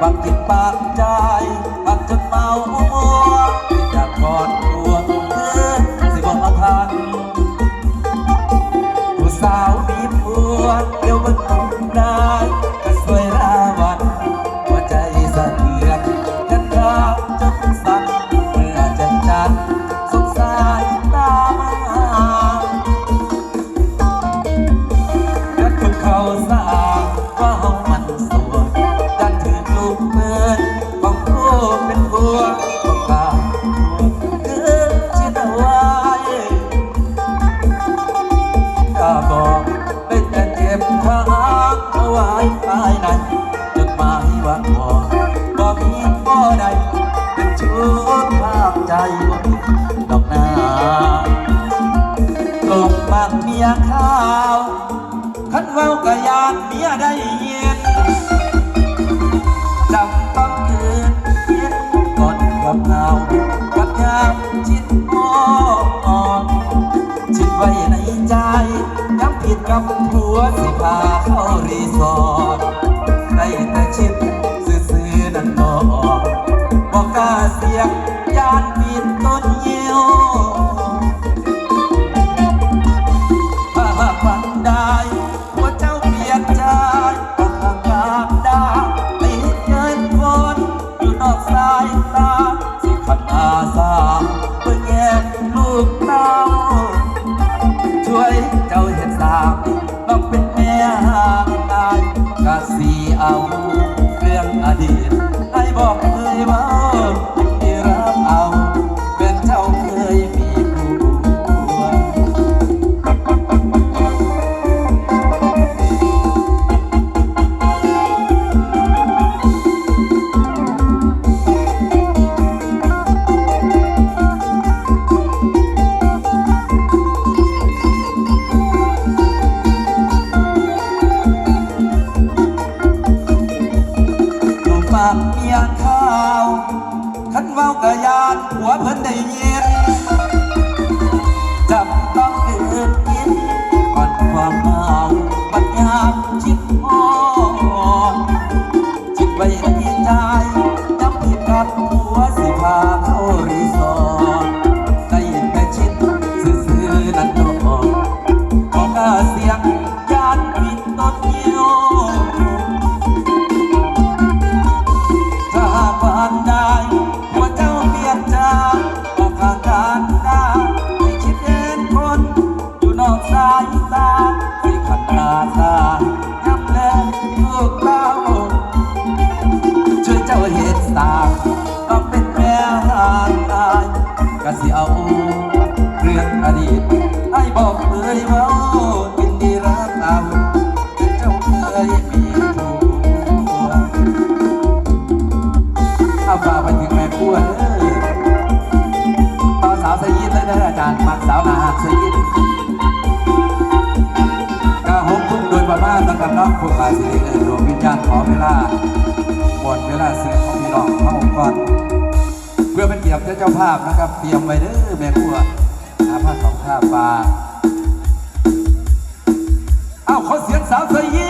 คามคิดปากใจพักจนเมา บ่ใดเป็นชุดภาพใจบ่มีดอกน้าลงบางเมียข้าวขันเว้ากะยานเมียได้ยินจำต้องคืนคิดก่อนกับเงาปัญญามชิดมองชิดไว้ในใจย้ำผิดกับผัวสิพาเข้ารีสอร์ทได้แต่ชิด ยงยานผิดต้นเยี่ยวถ้าฝันได้หัวเจ้าเปลี่ยนใจก็ทางการได้ไม่เห็นเงินคนอยู่นอกสายตาสิขันอาสาเพื่อแยกลูกเต้าช่วยเจ้าเห็นสามต้องเป็นแม่ห่างตายกะสีเอาเรื่องอดีตให้บอกเคยเมาากเมียข้าวขันเว้ากะยานหัวเพิ่นได้ยิน สิเอาเรื่องอดีตให้บอกเผยเว่ายินดีรักเอาเป็นเจ้าเคยมีผัวเอาฝากไปถึงแม่ครัวดตอนสาวสยิดเลยนะอาจารย์มักสาวนาหักสยิดกาหกทุ่มโดยประมาณตั้งแต่น้องพวกลาสิริเอิญดวงวิญญาณขอเวลาหมดเวลาเสียของพี่น้องเข้าก่อนเพื่อน ยรติเจ้าภาพนะครับ เตรียมไว้เด้อแม่ครัวหาผ้าของผ้าปลา เอ้าขอเสียงสาวสยิดหน่อยโอ้หลาย